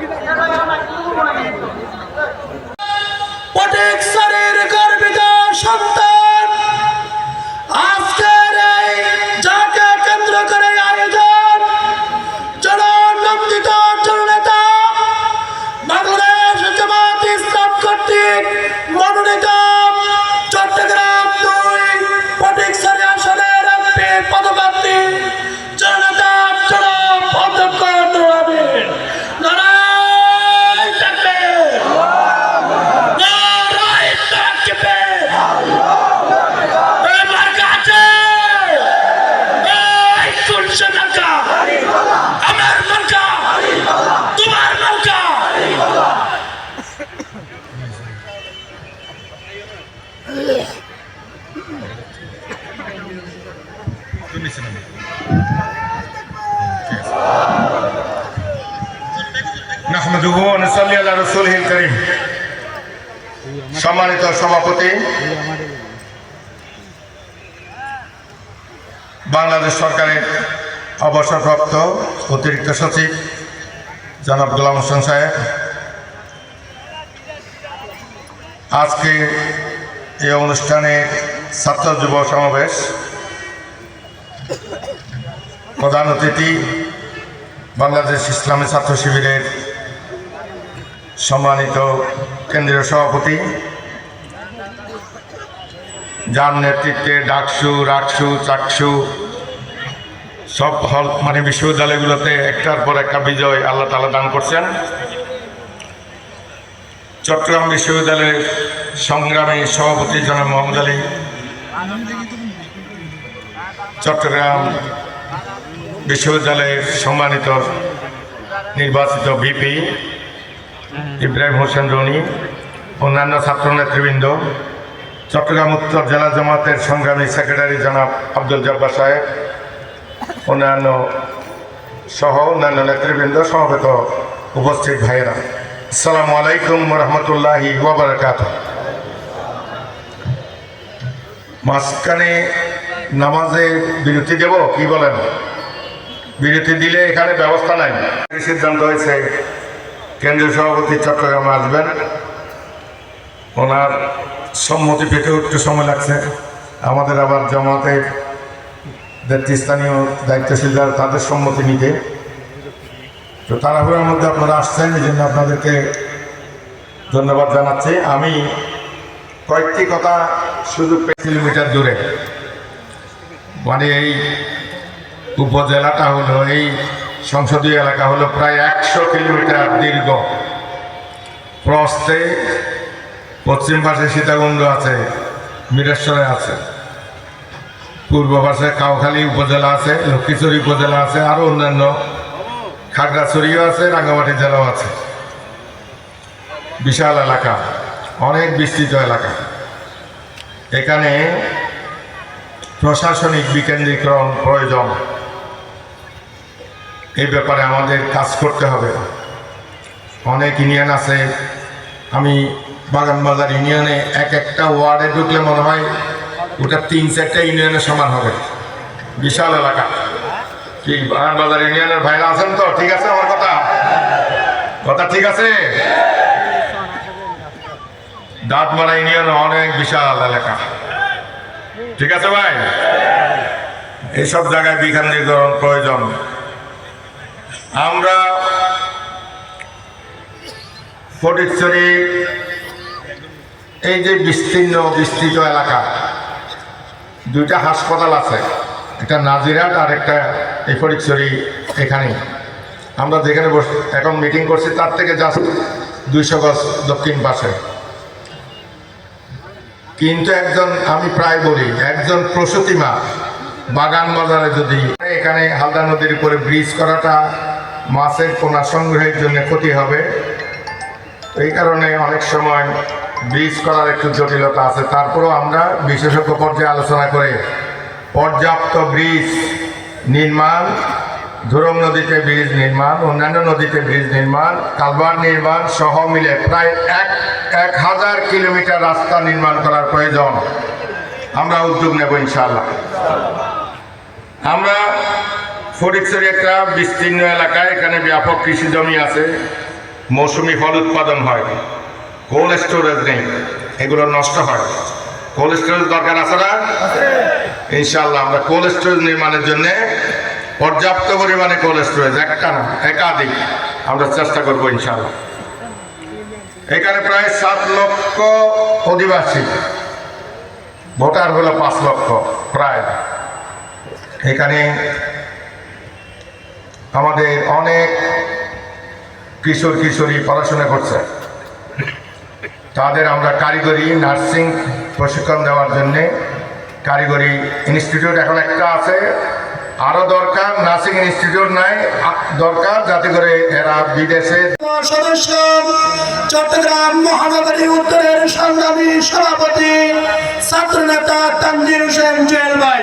Yeah, yeah, yeah. সম্মানিত সভাপতি, বাংলাদেশ সরকারের অবসরপ্রাপ্ত অতিরিক্ত সচিব জনাব গোলাম হোসেন সাহেব। আজকে এই অনুষ্ঠানে ছাত্র যুব সমাবেশ প্রধান অতিথি বাংলাদেশ ইসলামী ছাত্র শিবিরের সম্মানিত কেন্দ্রীয় সভাপতি, যার নেতৃত্বে ডাকসু, রাকসু, চাকসু, সব হল মানে বিশ্ববিদ্যালয়গুলোতে একটার পর একটা বিজয় আল্লাহ তালা দান করছেন। চট্টগ্রাম বিশ্ববিদ্যালয়ের সংগ্রামী সভাপতি জনাব মোহাম্মদ আলী, চট্টগ্রাম বিশ্ববিদ্যালয়ের সম্মানিত নির্বাচিত ভিপি ইব্রাহিম হোসেন রনি, অন্যান্য ছাত্র নেতৃবৃন্দ চট্টগ্রাম উত্তর জেলা জামাতের সংগ্রামী সেক্রেটারি জনাব আব্দুল জব্বার সাহেব, অন্যান্য সহ অন্যান্য নেতৃবৃন্দ, সমবেত উপস্থিত ভাইয়েরা। আসসালামু আলাইকুম রহমতুল্লাহি ওবরাকাত মাঝখানে নামাজে বিরতি দেব, কি বলেন? বিরতি দিলে এখানে ব্যবস্থা নাই। সিদ্ধান্ত হয়েছে কেন্দ্রীয় সভাপতি চট্টগ্রামে আসবেন। ওনার সম্মতি পেতেও একটু সময় লাগছে। আমাদের আবার জামাতের নেতৃস্থানীয় দায়িত্বশীল যারা তাদের সম্মতি নিতে। তো তাড়াহুড়োর মধ্যে আপনারা আসছেন, এই জন্য আপনাদেরকে ধন্যবাদ জানাচ্ছি। আমি কয়েকটি কথা শুধু কিলোমিটার দূরে। মানে এই উপজেলাটা হলো এই সংসদীয় এলাকা হলো প্রায় একশো কিলোমিটার দীর্ঘ। প্রস্তে পশ্চিম পাশে সীতাকুণ্ড আছে, মিরেশ্বরে আছে। পূর্ব পাশে কাউখালী উপজেলা আছে লক্ষ্মীচুরি উপজেলা আছে আরও অন্যান্য খাগড়াছড়িও আছে, রাঙ্গামাটি জেলাও আছে। বিশাল এলাকা, অনেক বিস্তৃত এলাকা। এখানে প্রশাসনিক বিকেন্দ্রীকরণ প্রয়োজন। এই ব্যাপারে আমাদের কাজ করতে হবে। অনেক ইউনিয়ন আছে, আমি বাগানবাজার ইউনিয়নে এক একটা ওয়ার্ডে ঢুকলে মনে হয় ওটা তিন চারটা ইউনিয়নের সমান হবে। বিশাল এলাকা। কি বাগানবাজার ইউনিয়নের ভাইরা আছেন তো? ঠিক আছে আমার কথা? কথা ঠিক আছে? দাঁতমারা ইউনিয়ন অনেক বিশাল এলাকা। ঠিক আছে ভাই? এইসব জায়গায় বিকেন্দ্রীকরণ প্রয়োজন। আমরা ফটিকছড়ি, এই যে বিস্তীর্ণ, বিস্তৃত এলাকা, দুইটা হাসপাতাল আছে, একটা নাজিরাট আর একটা এই ফটিকছড়ি এখানে আমরা যেখানে বস, এখন মিটিং করছি, তার থেকে জাস্ট দুইশো গজ দক্ষিণ পাশে। কিন্তু একজন, আমি প্রায় বলি, একজন প্রসূতি মা, বাগান বাজারে যদি, এখানে হালদা নদীর উপরে ব্রিজ করাটা মাছের পোনা সংগ্রহের জন্য ক্ষতি হবে। এই কারণে অনেক সময় ব্রিজ করার একটু জটিলতা আছে। তারপরেও আমরা বিশেষজ্ঞ পর্যায়ে আলোচনা করে পর্যাপ্ত ব্রিজ নির্মাণ, ধুরম নদীতে ব্রিজ নির্মাণ, অন্যান্য নদীতে ব্রিজ নির্মাণ কালবার নির্মাণ সহ মিলে প্রায় এক এক হাজার কিলোমিটার রাস্তা নির্মাণ করার প্রয়োজন। আমরা উদ্যোগ নেব ইনশাল্লাহ আমরা ফটিকছড়ি একটা বিস্তীর্ণ এলাকায় এখানে ব্যাপক কৃষি জমি আছে। মৌসুমি ফল উৎপাদন হয়। কোল্ড স্টোরেজ নেই। এগুলো নষ্ট হয়। কোল্ড স্টোরেজ দরকার আছে না? ইনশাল্লাহ আমরা কোল্ড স্টোরেজ নির্মাণের জন্য পর্যাপ্ত পরিমাণে কোল্ড স্টোরেজ একটা না একাধিক আমরা চেষ্টা করব ইনশাল্লাহ এখানে প্রায় সাত লক্ষ অধিবাসী। ভোটার হলো পাঁচ লক্ষ প্রায়। এখানে আমাদের অনেক কিশোর কিশোরী পড়াশোনা করছে। তাদের আমরা কারিগরি, নার্সিং প্রশিক্ষণ দেওয়ার জন্যে কারিগরি ইনস্টিটিউট এখন একটা আছে। আরও দরকার, নার্সিং ইনস্টিটিউট নাই দরকার যাতে করে এরা বিদেশে সদস্য চট্টগ্রাম মহানগরী উত্তরের সংগ্রামী সভাপতি ছাত্র নেতা তানজির হোসেন জুয়েল ভাই।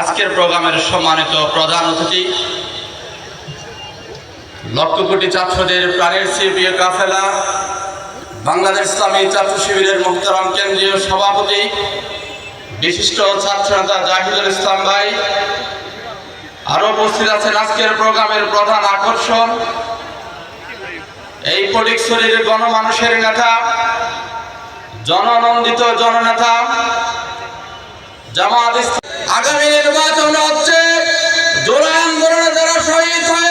আজকের প্রোগ্রামের সম্মানিত প্রধান অতিথি, লক্ষ কোটি ছাত্রদের প্রাণের সিপিএ কাফেলা, বাংলাদেশ ইসলামী ছাত্র শিবিরের মুখতারাম কেন্দ্রীয় সভাপতি, বিশিষ্ট ছাত্র নেতা জাহিদুল ইসলাম ভাই আরও উপস্থিত আছেন আজকের প্রোগ্রামের প্রধান আকর্ষণ। এই ফটিকছড়ির গণমানুষের নেতা, জননন্দিত জননেতা জামাত আগামী নির্বাচন হচ্ছে জোড়া আন্দোলনে যারা শহীদ হয়েছেন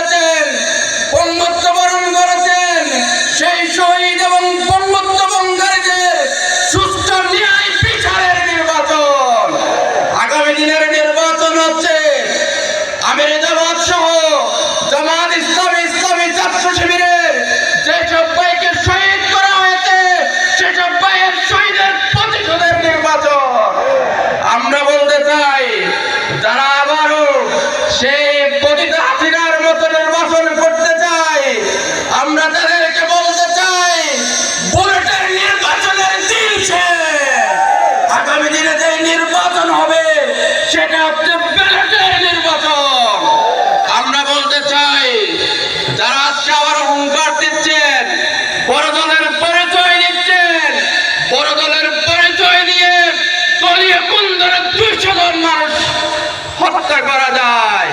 হত্যা করা যায়।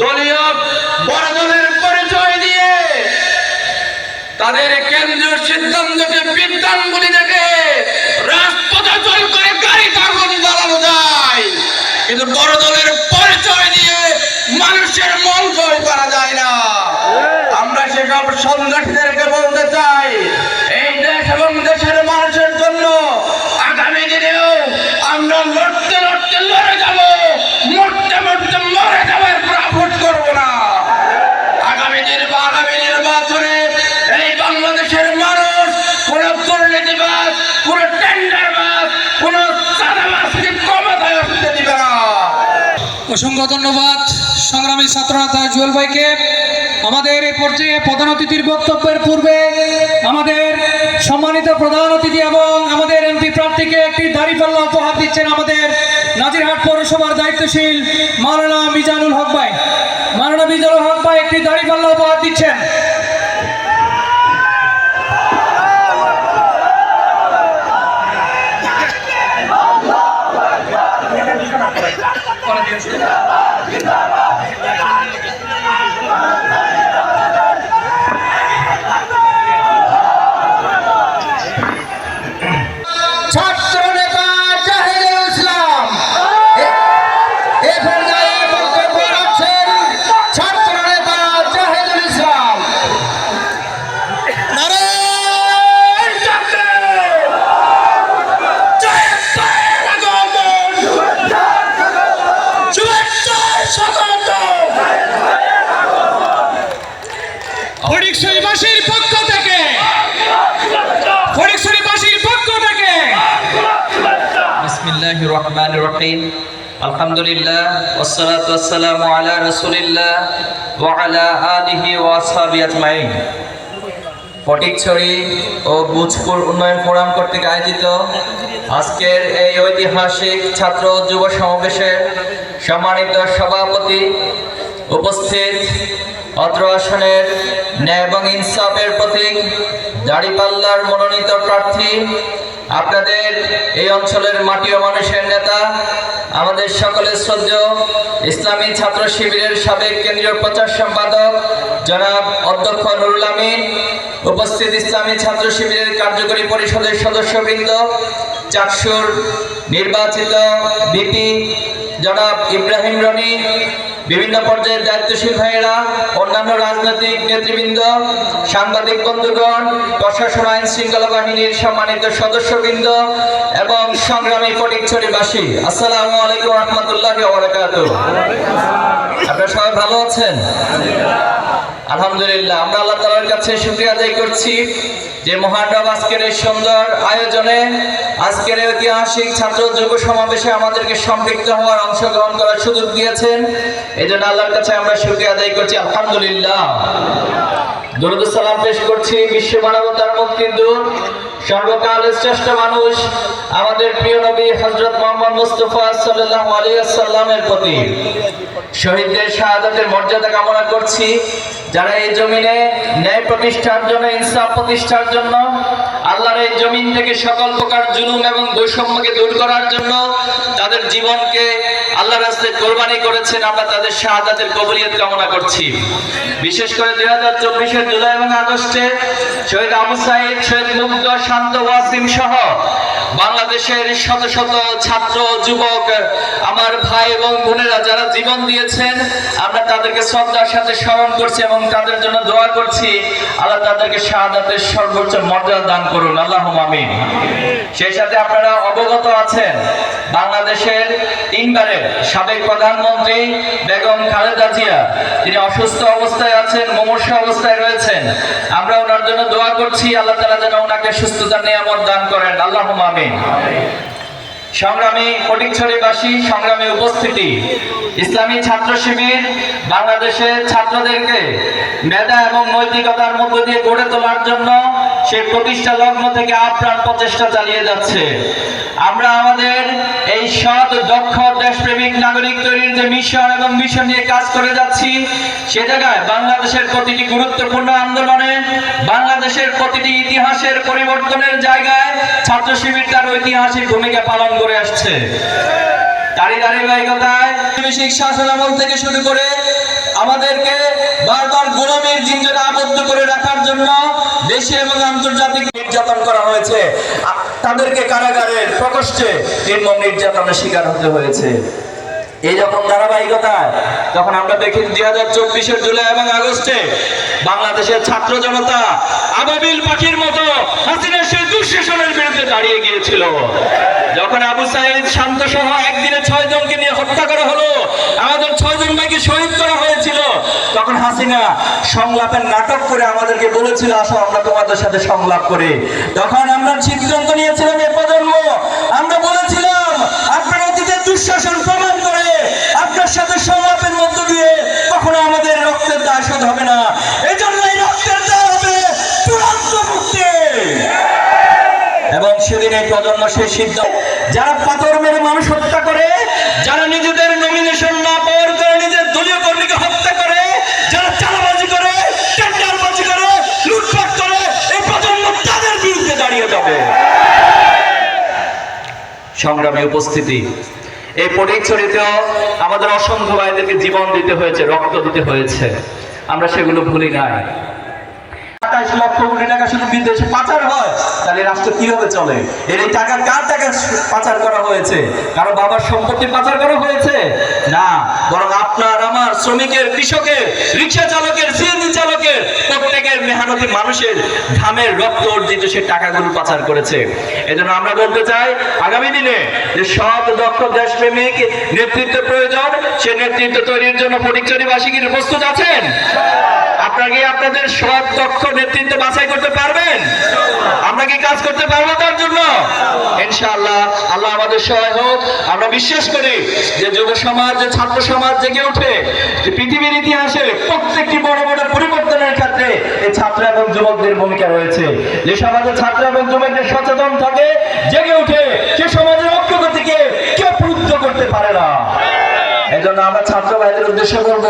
দলীয় বড় দলের পরিচয় দিয়ে তাদের কেন্দ্রীয় সিদ্ধান্তকে বিদ্যাঙ্গুলি দেখে রাজপথে চল করে যায়। কিন্তু বড় দলের পরিচয় দিয়ে মানুষের মন জয় করা যায় না। আমরা সেসব সন্ত্রাসীদেরকে বলতে চাই অসংখ্য ধন্যবাদ। সংগ্রামী ছাত্রনেতা জুয়েল ভাইকে। আমাদের এ পর্যায়ে প্রধান অতিথির বক্তব্যের পূর্বে আমাদের সম্মানিত প্রধান অতিথি এবং আমাদের এমপি প্রার্থীকে একটি দাঁড়িপাল্লা উপহার দিচ্ছেন আমাদের নাজিরহাট পৌরসভার দায়িত্বশীল মাওলানা মিজানুল হক আলহামদুলিল্লাহ ফটিকছড়ি ও বুজপুর উন্নয়ন কর্তৃক আয়োজিত আজকের এই ঐতিহাসিক ছাত্র যুব সমাবেশের সম্মানিত সভাপতি উপস্থিত অত্র আসনের ন্যায় এবং ইনসাফের প্রতীক দাড়িপাল্লার মনোনীত প্রার্থী, আপনাদের এই অঞ্চলের মাটি ও মানুষের নেতা আমাদের সকলের শ্রদ্ধ ইসলামী ছাত্র শিবিরের সাবেক কেন্দ্রীয় প্রচার সম্পাদক জনাব অধ্যক্ষ নুরুল আমিন, উপস্থিত ইসলামী ছাত্র শিবিরের কার্যকরী পরিষদের সদস্যবৃন্দ, চাকসুর নির্বাচিত বিপি জনাব ইব্রাহিম রনি বিভিন্ন পর্যায়ের দায়িত্বশীল ভাইয়েরা, অন্যান্য রাজনৈতিক নেতৃবৃন্দ, সাংবাদিক বন্ধুগণ, প্রশাসন আইন শৃঙ্খলা বাহিনীর সম্মানিত সদস্যবৃন্দ এবং সংগ্রামী ফটিকছড়িবাসী আসসালামু আলাইকুম রহমতুল্লাহ আপনারা সবাই ভালো আছেন? আলহামদুলিল্লাহ, আমরা আল্লাহ তালার কাছে শুক্রিয়া আদায় করছি যে মহানব আজকের এই সুন্দর আয়োজনে, আজকের ঐতিহাসিক ছাত্র যুব সমাবেশে আমাদেরকে সম্পৃক্ত হওয়ার অংশগ্রহণ করার সুযোগ দিয়েছেন। এই জন্য আল্লাহর কাছে আমরা শুক্রিয়া আদায় করছি, আলহামদুলিল্লাহ। দরুদ সালাম পেশ করছি, বিশ্ব মানবতার মুক্তির দূত সর্বকালের শ্রেষ্ঠ মানুষ, আমাদের প্রিয় নবী হজরত মোহাম্মদ মুস্তফা সাল্লাল্লাহু আলাইহি সাল্লামের প্রতি। শহীদদের শাহাদাতের মর্যাদা কামনা করছি, যারা এই জমিনে ন্যায় প্রতিষ্ঠার জন্য, ইনসাফ প্রতিষ্ঠার জন্য আল্লাহর এই জমিন থেকে সকল প্রকার জুলুম এবং বৈষম্যকে দূর করার জন্য তাদের জীবনকে আল্লাহর রাস্তায় কোরবানি করেছেন, আমরা তাদের শাহাদাতের কবুলিয়ত কামনা করছি। বিশেষ করে দুই হাজার চব্বিশের জুলাই এবং আগস্টে শহীদ আবু সাইদ, শহীদ মুগ্ধ, শান্ত ওয়াসিম সহ বাংলাদেশের শত শত ছাত্র, যুবক, আমার ভাই এবং বোনেরা যারা জীবন দিয়েছেন, আমরা তাদেরকে শ্রদ্ধার সাথে স্মরণ করছি এবং তাদের জন্য দোয়া করছি, আল্লাহ তাদেরকে শাহাদাতের সর্বোচ্চ মর্যাদা দান করুন আল্লাহ আমিন। সেই সাথে আপনারা অবগত আছেন, বাংলাদেশের তিনবারের সাবেক প্রধানমন্ত্রী বেগম খালেদা জিয়া, তিনি অসুস্থ অবস্থায় আছেন, মুমূর্ষ অবস্থায় রয়েছেন। আমরা ওনার জন্য দোয়া করছি, আল্লাহ তালা যেন ওনাকে সুস্থতা নিয়ামত দান করেন। আল্লাহ আমিন। সংগ্রামী ফটিকছড়িবাসী সংগ্রামী উপস্থিতি, ইসলামী ছাত্র শিবির বাংলাদেশের ছাত্রদেরকে মেধা এবং নৈতিকতার মধ্য দিয়ে গড়ে তোলার জন্য সেই প্রতিষ্ঠা লগ্ন থেকে আপ্রাণ প্রচেষ্টা চালিয়ে যাচ্ছে। আমরা আমাদের এই সৎ, দক্ষ, দেশপ্রেমিক নাগরিক তৈরির যে মিশন এবং মিশন নিয়ে কাজ করে যাচ্ছি, সে জায়গায় বাংলাদেশের প্রতিটি গুরুত্বপূর্ণ আন্দোলনে, বাংলাদেশের প্রতিটি ইতিহাসের পরিবর্তনের জায়গায় ছাত্র শিবির তার ঐতিহাসিক ভূমিকা পালন করে আসছে। শাসন আমল থেকে শুরু করে আমাদেরকে বারবার আবদ্ধ করে রাখার জন্য এবং আন্তর্জাতিক নির্যাতন করা হয়েছে। তাদেরকে নির্যাতনের শিকার হতে হয়েছে। এই যখন ধারাবাহিকতায় তখন আমরা দেখি দুই হাজার চব্বিশের জুলাই এবং আগস্টে বাংলাদেশের ছাত্র জনতা আবাবিল পাখির মতো দুঃশাসনের বিরুদ্ধে দাঁড়িয়ে গিয়েছিল। যখন আবু শান্ত সহ একদিনে ছয় জনকে নিয়ে হত্যা করা হলো, আমাদের ছয় জন ভাইকে শহীদ করা হয়েছিল, তখন হাসিনা সংলাপের নাটক করে আমাদেরকে বলেছিল, আসো আমরা তোমাদের সাথে সংলাপ করি। তখন আমরা সিদ্ধান্ত নিয়েছিলাম, এ প্রজন্ম, আমরা বলেছিলাম, আপনার অতীতের দুঃশাসন সাথে সংলাপের মধ্য দিয়ে কখনো আমাদের রক্তের দায় শোধ হবে না। এই জন্য এই রক্তের দায় হবে চূড়ান্ত মুক্তি। এবং সেদিন এই প্রজন্ম সেই সিদ্ধান্ত যারা পাথর মেরে মানুষ হত্যা করে, যারা নিজেদের নমিনেশন না পাওয়ার করে নিজের দলীয় কর্মীকে হত্যা করে, যারা চালাবাজি করে, টেন্ডারবাজি করে, লুটপাট করে, এই প্রজন্ম তাদের বিরুদ্ধে দাঁড়িয়ে যাবে। সংগ্রামী উপস্থিতি এই পরিচরিতেও আমাদের অসংখ্য ভাইদেরকে জীবন দিতে হয়েছে, রক্ত দিতে হয়েছে। আমরা সেগুলো ভুলি নাই। আঠাশ লক্ষ কোটি টাকা শুধু বিদেশে পাচার হয়, তাহলে রাষ্ট্র কীভাবে চলে? এর এই টাকা কার টাকা পাচার করা হয়েছে? কারও বাবার সম্পত্তি পাচার করা হয়েছে? না, বরং আপনার, আমার শ্রমিকের, কৃষকের, রিক্সা চালকের, সিএনজি চালকের, প্রত্যেকের মানুষের ঘামের রক্ত অর্জিত সে টাকাগুলো পাচার করেছে। এজন্য আমরা বলতে চাই, আগামী দিনে যে সৎ, দক্ষ, দেশপ্রেমিক নেতৃত্ব প্রয়োজন, সে নেতৃত্ব তৈরির জন্য ফটিকচুরিবাসী কি প্রস্তুত আছেন? আপনারা কি আপনাদের সৎ, দক্ষ নেতৃত্ব বাছাই করতে পারবেন? আমরা কি কাজ করতে পারব তার জন্য? ইনশাআল্লাহ, আল্লাহ আমাদের সহায় হোক। আমরা বিশ্বাস করি যে যুব সমাজ, যে ছাত্র সমাজ জেগে ওঠে যে পৃথিবীর ইতিহাসে প্রত্যেকটি বড় বড় পরিবর্তনের ক্ষেত্রে এই ছাত্র এবং যুবকদের ভূমিকা রয়েছে। যে সমাজে ছাত্র এবং যুবকদের সচেতন থাকে, জেগে ওঠে সে সমাজের অগ্রগতিকে কেউ প্রুদ্ধ করতে পারে না। জন্য আমরা ছাত্র ভাইদের উদ্দেশ্যে বলব,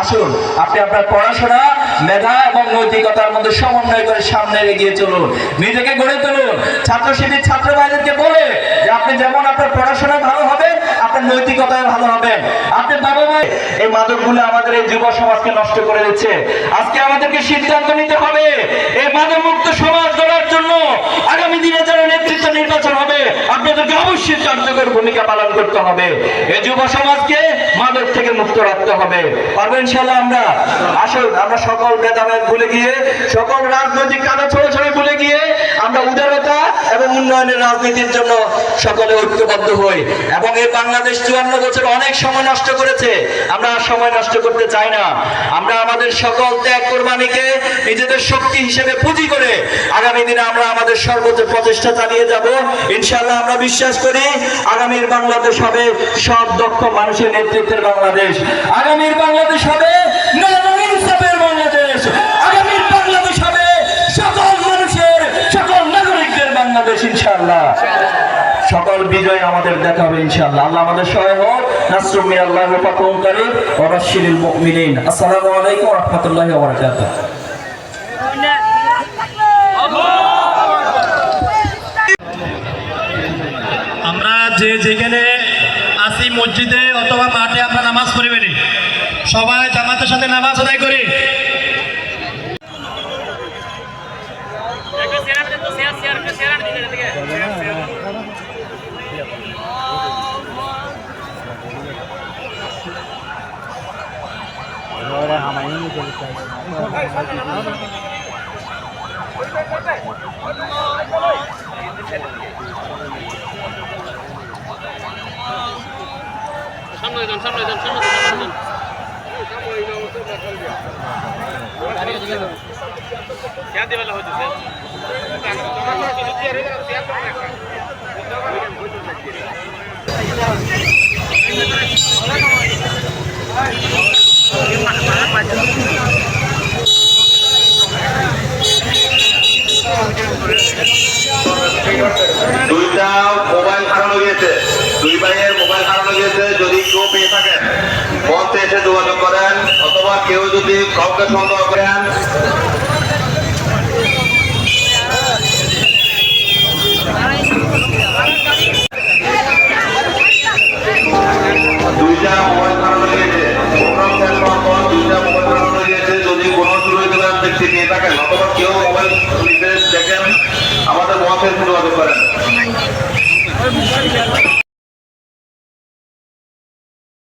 আসুন, আপনি আপনার পড়াশোনা, মেধা এবং নৈতিকতার মধ্যে সমন্বয় করে সামনে এগিয়ে চলুন, নিজেকে গড়ে তুলুন। ছাত্র শিবির ছাত্র ভাইদেরকে বলে যে, আপনি যেমন আপনার পড়াশোনা ভালো হবে আপনার নৈতিকতায় ভালো হবেন আপনি বাবা মা এই মাদকগুলো আমাদের এই যুব সমাজকে নষ্ট করে দিচ্ছে। আজকে আমাদেরকে সিদ্ধান্ত নিতে হবে এই মাদক মুক্ত সমাজ গড়ার জন্য আগামী দিনে যারা নেতৃত্ব নির্বাচন হবে, আপনাদেরকে অবশ্যই কার্যকর ভূমিকা পালন করতে হবে। এই যুব সমাজকে মাদক থেকে মুক্ত রাখতে হবে। পারব ইনশাল্লাহ আমরা? আসুন, আমরা সকল ভেদাভেদ ভুলে গিয়ে, সকল রাজনৈতিক কাদা ছড়াছড়ি ভুলে গিয়ে আমরা উদারতা এবং উন্নয়নের রাজনীতির জন্য সকলে ঐক্যবদ্ধ হই। এবং এই বাংলাদেশ চুয়ান্ন বছর অনেক সময় নষ্ট করেছে। আমরা আর সময় নষ্ট করতে চাই না। আমরা আমাদের সকল ত্যাগ কোরবানিকে নিজেদের শক্তি হিসেবে পুঁজি করে আগামী দিনে আমরা আমাদের সর্বোচ্চ প্রচেষ্টা চালিয়ে যাব। ইনশাল্লাহ আমরা বিশ্বাস করি, আগামীর বাংলাদেশ হবে সব দক্ষ মানুষের নেতৃত্বের বাংলাদেশ। আগামীর বাংলাদেশ হবে ইনশাআল্লাহ। সকল বিজয় আমাদের দেখা হবে ইনশাআল্লাহ। আল্লাহ আমাদের সহায় হোক। নাসরুম মিনাল্লাহি ওয়া ফাতহুম কারীম ওয়া বাশশিরিল মুমিনিন। আসসালামু আলাইকুম ওয়া রাহমাতুল্লাহি ওয়া বারাকাতুহু। আমরা যে যেখানে আসি মসজিদে অথবা মাঠে আমরা নামাজ পড়িবেনি সবাই জামাতের সাথে নামাজ আদায় করি। করে সামনে যান সামনে যান সামনে যান क्या देवाला होते सर Thank you. দুইটা মোবাইল হারানো গিয়েছে। দুই ভাইয়ের মোবাইল হারানো গিয়েছে, যদি কেউ পেয়ে থাকেন মঞ্চে এসে যোগাযোগ করেন, অথবা কেউ যদি কাউকে সন্দেহ করেন। দুইটা মোবাইল হারানো গিয়েছে। অথবা কেউ মোবাইল দেখেন আমাদের মহাশের ধন্যবাদ করেন